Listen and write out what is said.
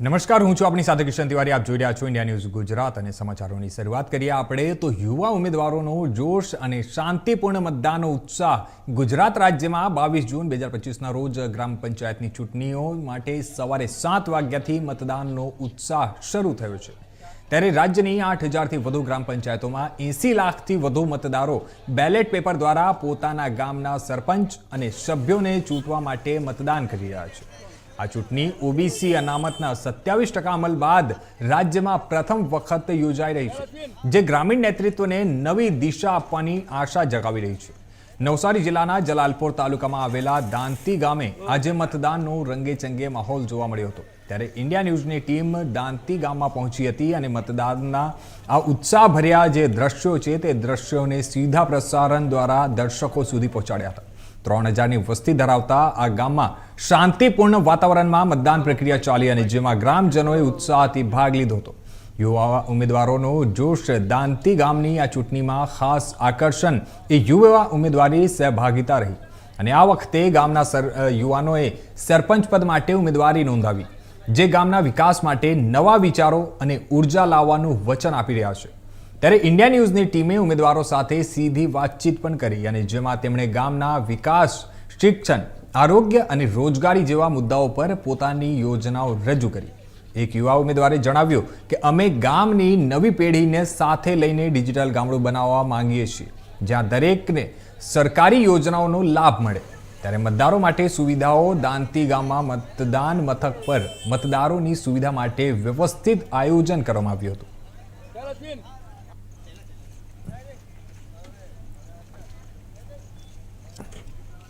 નમસ્કાર, હું છું આપની સાથે કિશન તિવારી. આપ જોઈ રહ્યા છો ઇન્ડિયા ન્યૂઝ ગુજરાત અને સમાચારોની શરૂઆત કરીએ આપણે. તો યુવા ઉમેદવારોનો જોશ અને શાંતિપૂર્ણ મતદાનનો ઉત્સાહ ગુજરાત રાજ્યમાં બાવીસ જૂન બે હજાર પચીસના રોજ ગ્રામ પંચાયતની ચૂંટણીઓ માટે સવારે સાત વાગ્યાથી મતદાનનો ઉત્સાહ શરૂ થયો છે. ત્યારે રાજ્યની આઠ હજારથી વધુ ગ્રામ પંચાયતોમાં એંસી લાખથી વધુ મતદારો બેલેટ પેપર દ્વારા પોતાના ગામના સરપંચ અને સભ્યોને ચૂંટવા માટે મતદાન કરી રહ્યા છે. આ ચૂંટણી ઓબીસી અનામતના સત્યાવીસ ટકા અમલ બાદ રાજ્યમાં પ્રથમ વખત યોજાઈ રહી છે, જે ગ્રામીણ નેતૃત્વને નવી દિશા આપવાની આશા જગાવી રહી છે. નવસારી જિલ્લાના જલાલપોર તાલુકામાં આવેલા દાંતી ગામે આજે મતદાનનો રંગેચંગે માહોલ જોવા મળ્યો હતો. ત્યારે ઇન્ડિયા ન્યૂઝની ટીમ દાંતી ગામમાં પહોંચી હતી અને મતદાનના આ ઉત્સાહભર્યા જે દ્રશ્યો છે, તે દ્રશ્યોને સીધા પ્રસારણ દ્વારા દર્શકો સુધી પહોંચાડ્યા હતા. ત્રણ હજારની વસ્તી ધરાવતા આ ગામમાં શાંતિપૂર્ણ વાતાવરણમાં મતદાન પ્રક્રિયા ચાલી અને જેમાં ગ્રામજનોએ ઉત્સાહથી ભાગ લીધો હતો. યુવા ઉમેદવારોનો જોશ દાંતી ગામની આ ચૂંટણીમાં ખાસ આકર્ષણ. એ યુવા ઉમેદવારી સહભાગિતા રહી અને આ વખતે ગામના સર યુવાનોએ સરપંચ પદ માટે ઉમેદવારી નોંધાવી. જે ગામના વિકાસ માટે નવા વિચારો અને ઊર્જા લાવવાનું વચન આપી રહ્યા છે. ત્યારે ઇન્ડિયા ન્યૂઝની ટીમે ઉમેદવારો સાથે સીધી વાતચીત પણ કરી અને જેમાં તેમણે ગામના વિકાસ, શિક્ષણ, આરોગ્ય અને રોજગારી જેવા મુદ્દાઓ પર પોતાની યોજનાઓ રજૂ કરી. એક યુવા ઉમેદવારે જણાવ્યું કે, અમે ગામની નવી પેઢીને સાથે લઈને ડિજિટલ ગામડું બનાવવા માંગીએ છીએ, જ્યાં દરેકને સરકારી યોજનાઓનો લાભ મળે. ત્યારે મતદારો માટે સુવિધાઓ દાંતી ગામમાં મતદાન મથક પર મતદારોની સુવિધા માટે વ્યવસ્થિત આયોજન કરવામાં આવ્યું હતું.